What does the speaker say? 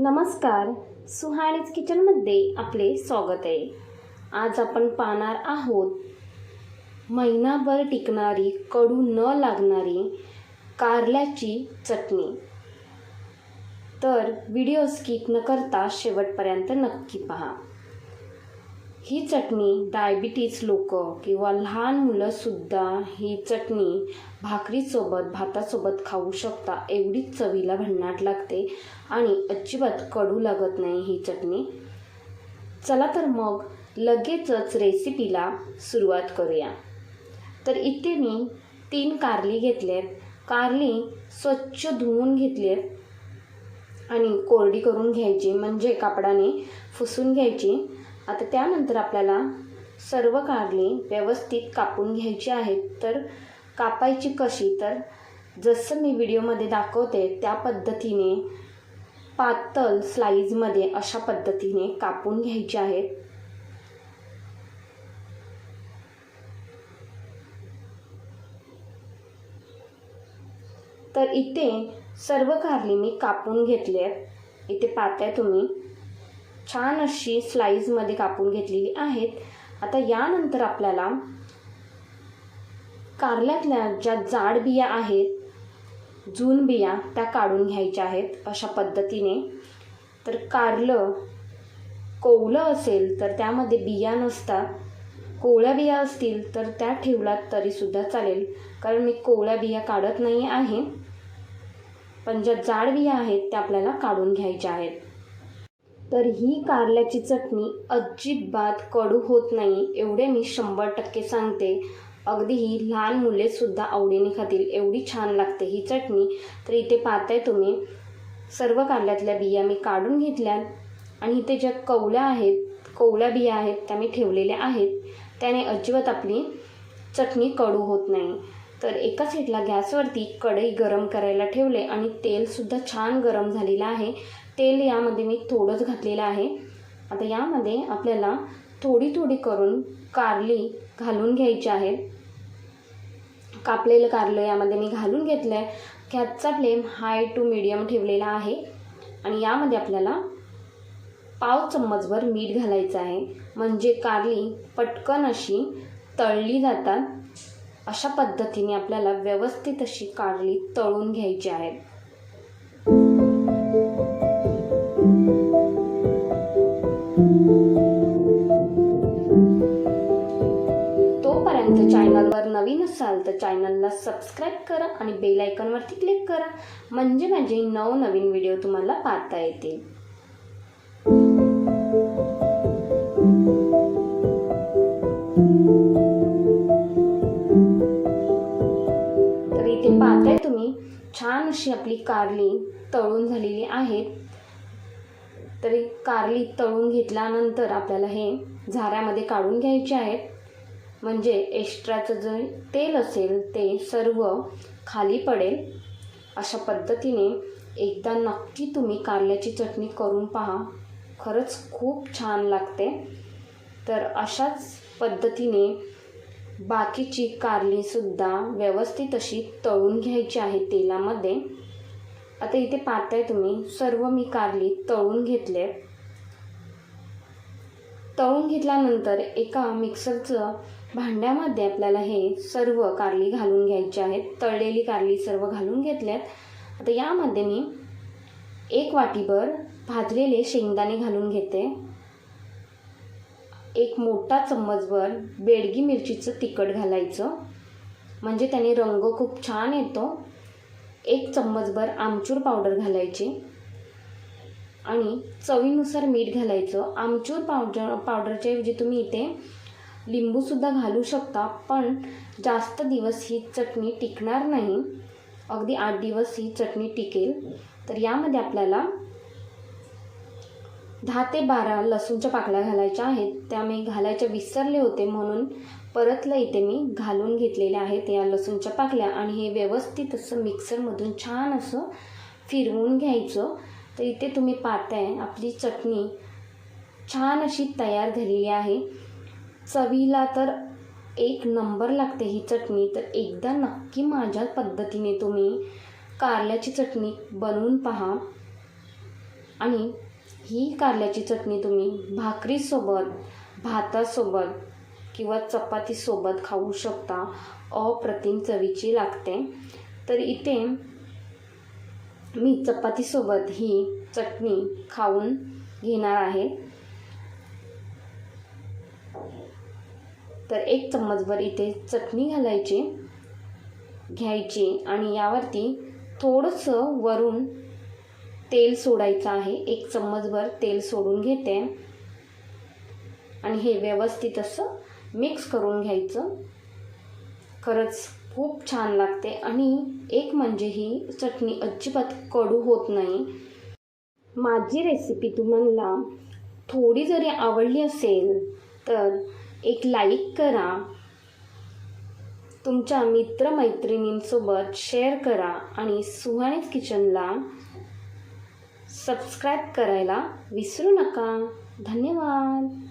नमस्कार. सुहाणीज किचनमध्ये आपले स्वागत आहे. आज आपण पाहणार आहोत महिनाभर टिकणारी कडू न लागणारी कारल्याची चटणी. तर व्हिडिओ स्किप न करता शेवटपर्यंत नक्की पहा. ही चटणी डायबिटीज लोक किंवा लहान मुलंसुद्धा ही चटणी भाकरीसोबत भातासोबत खाऊ शकता. एवढीच चवीला भन्नाट लागते आणि अजिबात कडू लागत नाही ही चटणी. चला तर मग लगेचच रेसिपीला सुरुवात करूया. तर इथे मी तीन कारली घेतलेत. कारली स्वच्छ धुवून घेतलेत आणि कोरडी करून घ्यायची. म्हणजे कापडाने फुसून घ्यायची. आता त्यानंतर आपल्याला सर्व कारली व्यवस्थित कापून घ्यायची आहेत. तर कापायची कशी? तर जसं मी व्हिडिओमध्ये दाखवते त्या पद्धतीने पातळ स्लाईजमध्ये अशा पद्धतीने कापून घ्यायचे आहेत. तर इथे सर्व कारली मी कापून घेतले आहेत. इथे पाहताय तुम्ही. छान अशी स्लाईजमध्ये कापून घेतलेली आहेत. आता यानंतर आपल्याला कारल्यातल्या ज्या जाड बिया आहेत जून बिया त्या काढून घ्यायच्या आहेत अशा पद्धतीने. तर कारलं कोवलं असेल तर त्यामध्ये बिया नसतात. कोवळ्या बिया असतील तर त्या ठेवलात तरीसुद्धा चालेल. कारण मी कोवळ्या बिया काढत नाही आहे. पण ज्या जाड बिया आहेत त्या आपल्याला काढून घ्यायच्या आहेत. तर ही कारल्याची चटणी अजिबात कडू होत नाही एवढे मी शंभर टक्के सांगते. अगदी ही लहान मुलेसुद्धा आवडीने खातील एवढी छान लागते ही चटणी. तर इथे पाहताय तुम्ही सर्व कारल्यातल्या बिया मी काढून घेतल्या आणि इथे ज्या कवल्या आहेत कवल्या बिया आहेत त्या मी ठेवलेल्या आहेत. त्याने अजिबात आपली चटणी कडू होत नाही. तर एका साईडला गॅसवरती कढई गरम करायला ठेवले आणि तेलसुद्धा छान गरम झालेलं आहे. तेल यामध्ये मी थोडंच घातलेलं आहे. आता यामध्ये आपल्याला थोडी थोडी करून कारली घालून घ्यायची आहेत कापलेलं कारलं यामध्ये मी घालून घेतलं आहे गॅसचा फ्लेम हाय टू मिडियम ठेवलेला आहे. आणि यामध्ये आपल्याला पाव चम्मचभर मीठ घालायचं आहे. म्हणजे कारली पटकन अशी तळली जातात. अशा पद्धतीने आपल्याला व्यवस्थित अशी कारली तळून घ्यायची आहे. नवीन असाल तर चॅनलला सबस्क्राईब करा आणि बेल आयकॉनवरती क्लिक करा. म्हणजे माझे नवनवीन व्हिडिओ तुम्हाला पाहता येतील. तर इथे पाहताय तुम्ही छान अशी आपली कारली तळून झालेली आहेत तरी कारली तळून घेतल्यानंतर आपल्याला हे झाऱ्यामध्ये काढून घ्यायचे आहेत. म्हणजे एक्स्ट्राचं जे तेल असेल ते सर्व खाली पडेल. अशा पद्धतीने एकदा नक्की तुम्ही कारल्याची चटणी करून पहा. खरंच खूप छान लागते. तर अशाच पद्धतीने बाकीची कारलीसुद्धा व्यवस्थित अशी तळून घ्यायची आहे तेलामध्ये. आता इथे पाहताय तुम्ही सर्व मी कारली तळून घेतले तळून घेतल्यानंतर एका मिक्सरचं भांड्यामध्ये आपल्याला हे सर्व कारली घालून घ्यायची आहेत. तळलेली कारली सर्व घालून घेतल्यात. आता यामध्ये मी एक वाटीभर भाजलेले शेंगदाणे घालून घेते. एक मोठा चम्मचभर बेडगी मिरचीचं तिखट घालायचं. म्हणजे त्याने रंग खूप छान येतो. एक चम्मचभर आमचूर पावडर घालायची. आणि चवीनुसार मीठ घालायचं. आमचूर पावडर पावडरच्या ऐवजी तुम्ही इथे लिंबूसुद्धा घालू शकता पण जास्त दिवस ही चटणी टिकणार नाही. अगदी आठ दिवस ही चटणी टिकेल. तर यामध्ये आपल्याला दहा ते बारा लसूणच्या पाकळ्या घालायच्या आहेत. त्या मी घालायच्या विसरले होते म्हणून परतलं इथे मी. घालून घेतलेल्या आहेत या लसूणच्या पाकळ्या. आणि हे व्यवस्थित असं मिक्सरमधून छान असं फिरवून घ्यायचं. तर इथे तुम्ही पाहताय आपली चटणी छान अशी तयार झालेली आहे. चवीला तर एक नंबर लागते ही चटणी तर एकदा नक्की माझ्या पद्धतीने तुम्ही कारल्याची चटणी बनवून पहा. आणि ही कारल्याची चटणी तुम्ही भाकरीसोबत भातासोबत किंवा चपातीसोबत खाऊ शकता. अप्रतिम चवीची लागते. तर इथे मी चपातीसोबत ही चटणी खाऊन घेणार आहे. तर एक चम्मचभर इथे चटणी घालायची घ्यायची आणि यावरती थोडंसं वरून तेल सोडायचं आहे. एक चम्मचभर तेल सोडून घेते. आणि हे व्यवस्थित असं मिक्स करून घ्यायचं. खरंच खूप छान लागते आणि एक म्हणजे ही चटणी अजिबात कडू होत नाही. माझी रेसिपी तुम्हाला थोडी जरी आवडली असेल तर एक लाईक करा. तुमच्या मित्रमैत्रिणींसोबत शेअर करा आणि सुहाणीच किचनला सबस्क्राईब करायला विसरू नका. धन्यवाद.